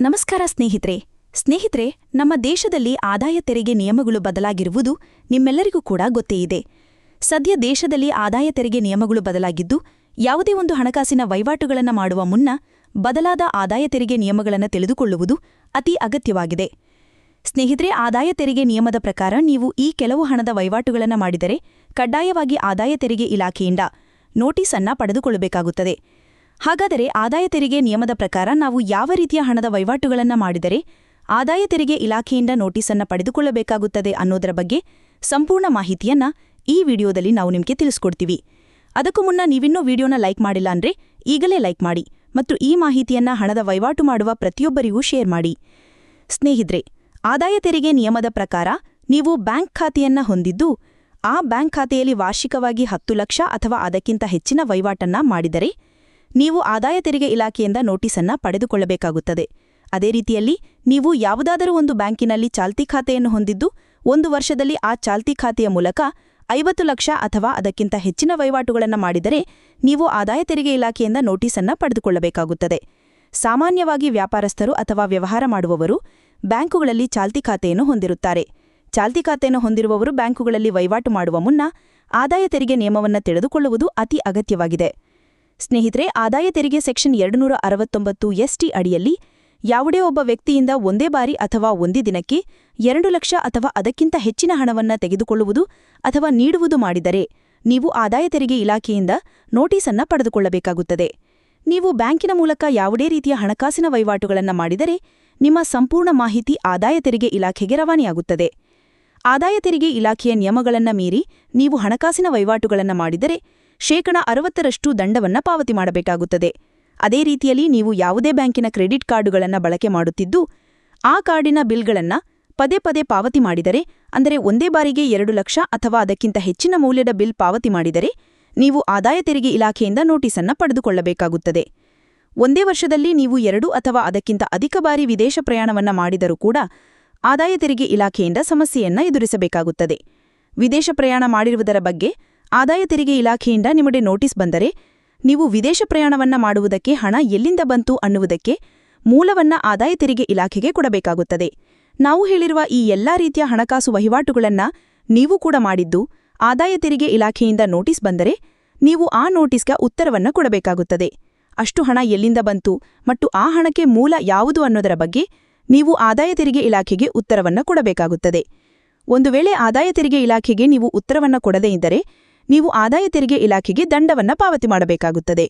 ನಮಸ್ಕಾರ ಸ್ನೇಹಿತರೆ. ಸ್ನೇಹಿತರೆ, ನಮ್ಮ ದೇಶದಲ್ಲಿ ಆದಾಯ ತೆರಿಗೆ ನಿಯಮಗಳು ಬದಲಾಗಿರುವುದು ನಿಮ್ಮೆಲ್ಲರಿಗೂ ಕೂಡ ಗೊತ್ತೇ ಇದೆ. ಸದ್ಯ ದೇಶದಲ್ಲಿ ಆದಾಯ ತೆರಿಗೆ ನಿಯಮಗಳು ಬದಲಾಗಿದ್ದು, ಯಾವುದೇ ಒಂದು ಹಣಕಾಸಿನ ವಹಿವಾಟುಗಳನ್ನು ಮಾಡುವ ಮುನ್ನ ಬದಲಾದ ಆದಾಯ ತೆರಿಗೆ ನಿಯಮಗಳನ್ನು ತಿಳಿದುಕೊಳ್ಳುವುದು ಅತಿ ಅಗತ್ಯವಾಗಿದೆ. ಸ್ನೇಹಿತರೆ, ಆದಾಯ ತೆರಿಗೆ ನಿಯಮದ ಪ್ರಕಾರ ನೀವು ಈ ಕೆಲವು ಹಣದ ವಹಿವಾಟುಗಳನ್ನು ಮಾಡಿದರೆ ಕಡ್ಡಾಯವಾಗಿ ಆದಾಯ ತೆರಿಗೆ ಇಲಾಖೆಯಿಂದ ನೋಟಿಸ್ ಅನ್ನ ಪಡೆದುಕೊಳ್ಳಬೇಕಾಗುತ್ತದೆ. ಹಾಗಾದರೆ ಆದಾಯ ತೆರಿಗೆ ನಿಯಮದ ಪ್ರಕಾರ ನಾವು ಯಾವ ರೀತಿಯ ಹಣದ ವಹಿವಾಟುಗಳನ್ನು ಮಾಡಿದರೆ ಆದಾಯ ತೆರಿಗೆ ಇಲಾಖೆಯಿಂದ ನೋಟಿಸನ್ನು ಪಡೆದುಕೊಳ್ಳಬೇಕಾಗುತ್ತದೆ ಅನ್ನೋದರ ಬಗ್ಗೆ ಸಂಪೂರ್ಣ ಮಾಹಿತಿಯನ್ನ ಈ ವಿಡಿಯೋದಲ್ಲಿ ನಾವು ನಿಮಗೆ ತಿಳಿಸ್ಕೊಡ್ತೀವಿ. ಅದಕ್ಕೂ ಮುನ್ನ ನೀವಿನ್ನೂ ವಿಡಿಯೋನ ಲೈಕ್ ಮಾಡಿಲ್ಲ ಅಂದ್ರೆ ಈಗಲೇ ಲೈಕ್ ಮಾಡಿ ಮತ್ತು ಈ ಮಾಹಿತಿಯನ್ನ ಹಣದ ವಹಿವಾಟು ಮಾಡುವ ಪ್ರತಿಯೊಬ್ಬರಿಗೂ ಶೇರ್ ಮಾಡಿ. ಸ್ನೇಹಿತರೆ, ಆದಾಯ ತೆರಿಗೆ ನಿಯಮದ ಪ್ರಕಾರ ನೀವು ಬ್ಯಾಂಕ್ ಖಾತೆಯನ್ನ ಹೊಂದಿದ್ದು ಆ ಬ್ಯಾಂಕ್ ಖಾತೆಯಲ್ಲಿ ವಾರ್ಷಿಕವಾಗಿ ಹತ್ತು ಲಕ್ಷ ಅಥವಾ ಅದಕ್ಕಿಂತ ಹೆಚ್ಚಿನ ವಹಿವಾಟನ್ನ ಮಾಡಿದರೆ ನೀವು ಆದಾಯ ತೆರಿಗೆ ಇಲಾಖೆಯಿಂದ ನೋಟಿಸನ್ನ ಪಡೆದುಕೊಳ್ಳಬೇಕಾಗುತ್ತದೆ. ಅದೇ ರೀತಿಯಲ್ಲಿ ನೀವು ಯಾವುದಾದರೂ ಒಂದು ಬ್ಯಾಂಕಿನಲ್ಲಿ ಚಾಲ್ತಿ ಖಾತೆಯನ್ನು ಹೊಂದಿದ್ದು, ಒಂದು ವರ್ಷದಲ್ಲಿ ಆ ಚಾಲ್ತಿ ಖಾತೆಯ ಮೂಲಕ ಐವತ್ತು ಲಕ್ಷ ಅಥವಾ ಅದಕ್ಕಿಂತ ಹೆಚ್ಚಿನ ವಹಿವಾಟುಗಳನ್ನು ಮಾಡಿದರೆ ನೀವು ಆದಾಯ ತೆರಿಗೆ ಇಲಾಖೆಯಿಂದ ನೋಟಿಸನ್ನ ಪಡೆದುಕೊಳ್ಳಬೇಕಾಗುತ್ತದೆ. ಸಾಮಾನ್ಯವಾಗಿ ವ್ಯಾಪಾರಸ್ಥರು ಅಥವಾ ವ್ಯವಹಾರ ಮಾಡುವವರು ಬ್ಯಾಂಕುಗಳಲ್ಲಿ ಚಾಲ್ತಿ ಖಾತೆಯನ್ನು ಹೊಂದಿರುತ್ತಾರೆ. ಚಾಲ್ತಿ ಖಾತೆಯನ್ನು ಹೊಂದಿರುವವರು ಬ್ಯಾಂಕುಗಳಲ್ಲಿ ವಹಿವಾಟು ಮಾಡುವ ಮುನ್ನ ಆದಾಯ ತೆರಿಗೆ ನಿಯಮವನ್ನು ತಿಳಿದುಕೊಳ್ಳುವುದು ಅತಿ ಅಗತ್ಯವಾಗಿದೆ. ಸ್ನೇಹಿತರೆ, ಆದಾಯ ತೆರಿಗೆ ಸೆಕ್ಷನ್ ಎರಡುನೂರ ಅರವತ್ತೊಂಬತ್ತು ಎಸ್ಟಿ ಅಡಿಯಲ್ಲಿ ಯಾವುದೇ ಒಬ್ಬ ವ್ಯಕ್ತಿಯಿಂದ ಒಂದೇ ಬಾರಿ ಅಥವಾ ಒಂದೇ ದಿನಕ್ಕೆ ಎರಡು ಲಕ್ಷ ಅಥವಾ ಅದಕ್ಕಿಂತ ಹೆಚ್ಚಿನ ಹಣವನ್ನು ತೆಗೆದುಕೊಳ್ಳುವುದು ಅಥವಾ ನೀಡುವುದು ಮಾಡಿದರೆ, ನೀವು ಆದಾಯ ತೆರಿಗೆ ಇಲಾಖೆಯಿಂದ ನೋಟಿಸನ್ನ ಪಡೆದುಕೊಳ್ಳಬೇಕಾಗುತ್ತದೆ. ನೀವು ಬ್ಯಾಂಕಿನ ಮೂಲಕ ಯಾವುದೇ ರೀತಿಯ ಹಣಕಾಸಿನ ವಹಿವಾಟುಗಳನ್ನು ಮಾಡಿದರೆ, ನಿಮ್ಮ ಸಂಪೂರ್ಣ ಮಾಹಿತಿ ಆದಾಯ ತೆರಿಗೆ ಇಲಾಖೆಗೆ ರವಾನೆಯಾಗುತ್ತದೆ. ಆದಾಯ ತೆರಿಗೆ ಇಲಾಖೆಯ ನಿಯಮಗಳನ್ನು ಮೀರಿ ನೀವು ಹಣಕಾಸಿನ ವಹಿವಾಟುಗಳನ್ನು ಮಾಡಿದರೆ ಶೇಕಡ ಅರವತ್ತರಷ್ಟು ದಂಡವನ್ನ ಪಾವತಿ ಮಾಡಬೇಕಾಗುತ್ತದೆ. ಅದೇ ರೀತಿಯಲ್ಲಿ ನೀವು ಯಾವುದೇ ಬ್ಯಾಂಕಿನ ಕ್ರೆಡಿಟ್ ಕಾರ್ಡುಗಳನ್ನು ಬಳಕೆ ಮಾಡುತ್ತಿದ್ದು, ಆ ಕಾರ್ಡಿನ ಬಿಲ್ಗಳನ್ನ ಪದೇ ಪದೇ ಪಾವತಿ ಮಾಡಿದರೆ, ಅಂದರೆ ಒಂದೇ ಬಾರಿಗೆ ಎರಡು ಲಕ್ಷ ಅಥವಾ ಅದಕ್ಕಿಂತ ಹೆಚ್ಚಿನ ಮೌಲ್ಯದ ಬಿಲ್ ಪಾವತಿ ಮಾಡಿದರೆ, ನೀವು ಆದಾಯ ತೆರಿಗೆ ಇಲಾಖೆಯಿಂದ ನೋಟಿಸನ್ನ ಪಡೆದುಕೊಳ್ಳಬೇಕಾಗುತ್ತದೆ. ಒಂದೇ ವರ್ಷದಲ್ಲಿ ನೀವು ಎರಡು ಅಥವಾ ಅದಕ್ಕಿಂತ ಅಧಿಕ ಬಾರಿ ವಿದೇಶ ಪ್ರಯಾಣವನ್ನ ಮಾಡಿದರೂ ಕೂಡ ಆದಾಯ ತೆರಿಗೆ ಇಲಾಖೆಯಿಂದ ಸಮಸ್ಯೆಯನ್ನ ಎದುರಿಸಬೇಕಾಗುತ್ತದೆ. ವಿದೇಶ ಪ್ರಯಾಣ ಮಾಡಿರುವುದರ ಬಗ್ಗೆ ಆದಾಯ ತೆರಿಗೆ ಇಲಾಖೆಯಿಂದ ನಿಮಗೆ ನೋಟಿಸ್ ಬಂದರೆ ನೀವು ವಿದೇಶ ಪ್ರಯಾಣವನ್ನ ಮಾಡುವುದಕ್ಕೆ ಹಣ ಎಲ್ಲಿಂದ ಬಂತು ಅನ್ನುವುದಕ್ಕೆ ಮೂಲವನ್ನ ಆದಾಯ ತೆರಿಗೆ ಇಲಾಖೆಗೆ ಕೊಡಬೇಕಾಗುತ್ತದೆ. ನಾವು ಹೇಳಿರುವ ಈ ಎಲ್ಲಾ ರೀತಿಯ ಹಣಕಾಸು ವಹಿವಾಟುಗಳನ್ನ ನೀವು ಕೂಡ ಮಾಡಿದ್ದು, ಆದಾಯ ತೆರಿಗೆ ಇಲಾಖೆಯಿಂದ ನೋಟಿಸ್ ಬಂದರೆ ನೀವು ಆ ನೋಟಿಸ್ಗೆ ಉತ್ತರವನ್ನ ಕೊಡಬೇಕಾಗುತ್ತದೆ. ಅಷ್ಟು ಹಣ ಎಲ್ಲಿಂದ ಬಂತು ಮತ್ತು ಆ ಹಣಕ್ಕೆ ಮೂಲ ಯಾವುದು ಅನ್ನೋದರ ಬಗ್ಗೆ ನೀವು ಆದಾಯ ತೆರಿಗೆ ಇಲಾಖೆಗೆ ಉತ್ತರವನ್ನ ಕೊಡಬೇಕಾಗುತ್ತದೆ. ಒಂದು ವೇಳೆ ಆದಾಯ ತೆರಿಗೆ ಇಲಾಖೆಗೆ ನೀವು ಉತ್ತರವನ್ನ ಕೊಡದೇ ಇದ್ದರೆ ನೀವು ಆದಾಯ ತೆರಿಗೆ ಇಲಾಖೆಗೆ ದಂಡವನ್ನ ಪಾವತಿ ಮಾಡಬೇಕಾಗುತ್ತದೆ.